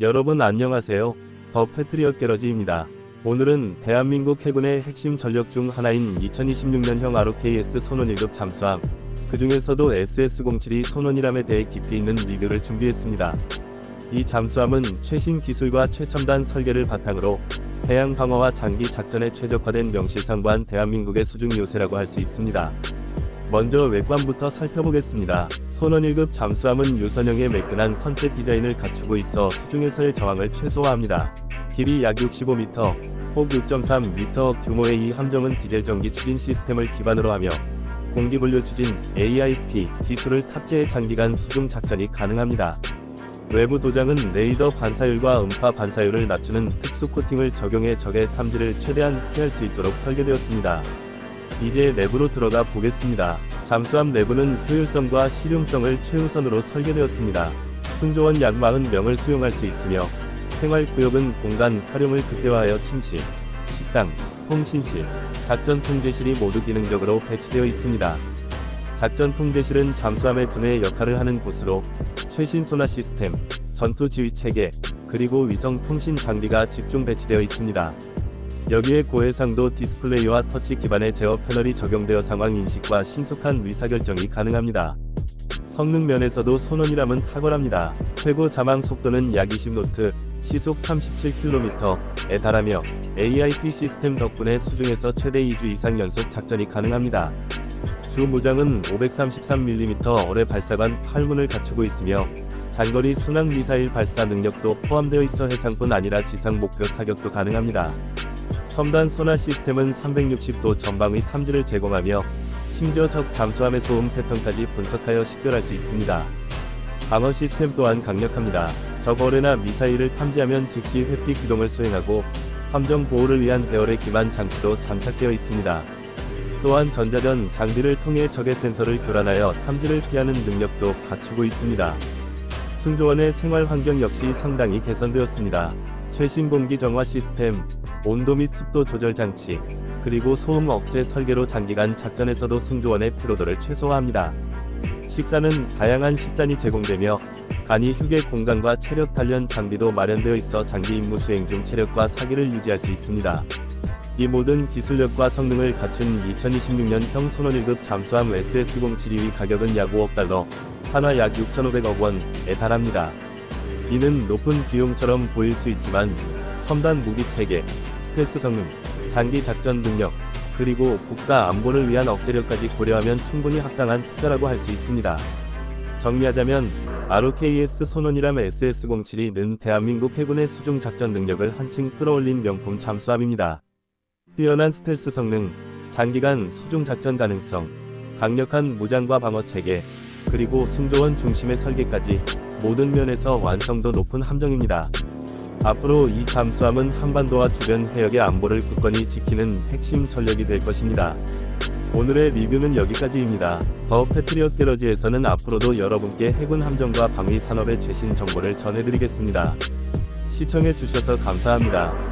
여러분 안녕하세요. 더 패트리엇 게러지입니다. 오늘은 대한민국 해군의 핵심 전력 중 하나인 2026년형 ROKS 손원 1급 잠수함, 그 중에서도 SS-07이 손원이람에 대해 깊이 있는 리뷰를 준비했습니다. 이 잠수함은 최신 기술과 최첨단 설계를 바탕으로 해양 방어와 장기 작전에 최적화된 명실상부한 대한민국의 수중 요새라고 할 수 있습니다. 먼저 외관부터 살펴보겠습니다. 손원 1급 잠수함은 유선형의 매끈한 선체 디자인을 갖추고 있어 수중에서의 저항을 최소화합니다. 길이 약 65m, 폭 6.3m 규모의 이 함정은 디젤 전기 추진 시스템을 기반으로 하며 공기분류 추진 AIP 기술을 탑재해 장기간 수중 작전이 가능합니다. 외부 도장은 레이더 반사율과 음파 반사율을 낮추는 특수 코팅을 적용해 적의 탐지를 최대한 피할 수 있도록 설계되었습니다. 이제 내부로 들어가 보겠습니다. 잠수함 내부는 효율성과 실용성을 최우선으로 설계되었습니다. 승조원 약 40명을 수용할 수 있으며 생활구역은 공간 활용을 극대화하여 침실, 식당, 통신실, 작전 통제실이 모두 기능적으로 배치되어 있습니다. 작전 통제실은 잠수함의 두뇌의 역할을 하는 곳으로 최신 소나 시스템, 전투 지휘 체계, 그리고 위성 통신 장비가 집중 배치되어 있습니다. 여기에 고해상도 디스플레이와 터치 기반의 제어 패널이 적용되어 상황 인식과 신속한 의사결정이 가능합니다. 성능 면에서도 손원이람은 탁월합니다. 최고 자망 속도는 약 20노트, 시속 37km에 달하며 AIP 시스템 덕분에 수중에서 최대 2주 이상 연속 작전이 가능합니다. 주 무장은 533mm 어뢰 발사관 8문을 갖추고 있으며 장거리 순항 미사일 발사 능력도 포함되어 있어 해상뿐 아니라 지상 목표 타격도 가능합니다. 첨단 소나 시스템은 360도 전방의 탐지를 제공하며 심지어 적 잠수함의 소음 패턴까지 분석하여 식별할 수 있습니다. 방어 시스템 또한 강력합니다. 적 어뢰나 미사일을 탐지하면 즉시 회피 기동을 수행하고 함정 보호를 위한 배열의 기반 장치도 장착되어 있습니다. 또한 전자전 장비를 통해 적의 센서를 교란하여 탐지를 피하는 능력도 갖추고 있습니다. 승조원의 생활 환경 역시 상당히 개선되었습니다. 최신 공기 정화 시스템, 온도 및 습도 조절 장치, 그리고 소음 억제 설계로 장기간 작전에서도 승조원의 피로도를 최소화합니다. 식사는 다양한 식단이 제공되며 간이 휴게 공간과 체력 단련 장비도 마련되어 있어 장기 임무 수행 중 체력과 사기를 유지할 수 있습니다. 이 모든 기술력과 성능을 갖춘 2026년형 손원 1급 잠수함 SS-07의 가격은 약 5억 달러, 하나 약 6,500억 원에 달합니다. 이는 높은 비용처럼 보일 수 있지만 첨단 무기 체계, 스텔스 성능, 장기 작전 능력, 그리고 국가 안보를 위한 억제력까지 고려하면 충분히 합당한 투자라고 할 수 있습니다. 정리하자면 ROKS 손원이람 SS-07이 는 대한민국 해군의 수중 작전 능력을 한층 끌어올린 명품 잠수함입니다. 뛰어난 스텔스 성능, 장기간 수중 작전 가능성, 강력한 무장과 방어 체계, 그리고 승조원 중심의 설계까지 모든 면에서 완성도 높은 함정입니다. 앞으로 이 잠수함은 한반도와 주변 해역의 안보를 굳건히 지키는 핵심 전력이 될 것입니다. 오늘의 리뷰는 여기까지입니다. 더 패트리엇 게러지에서는 앞으로도 여러분께 해군 함정과 방위 산업의 최신 정보를 전해드리겠습니다. 시청해주셔서 감사합니다.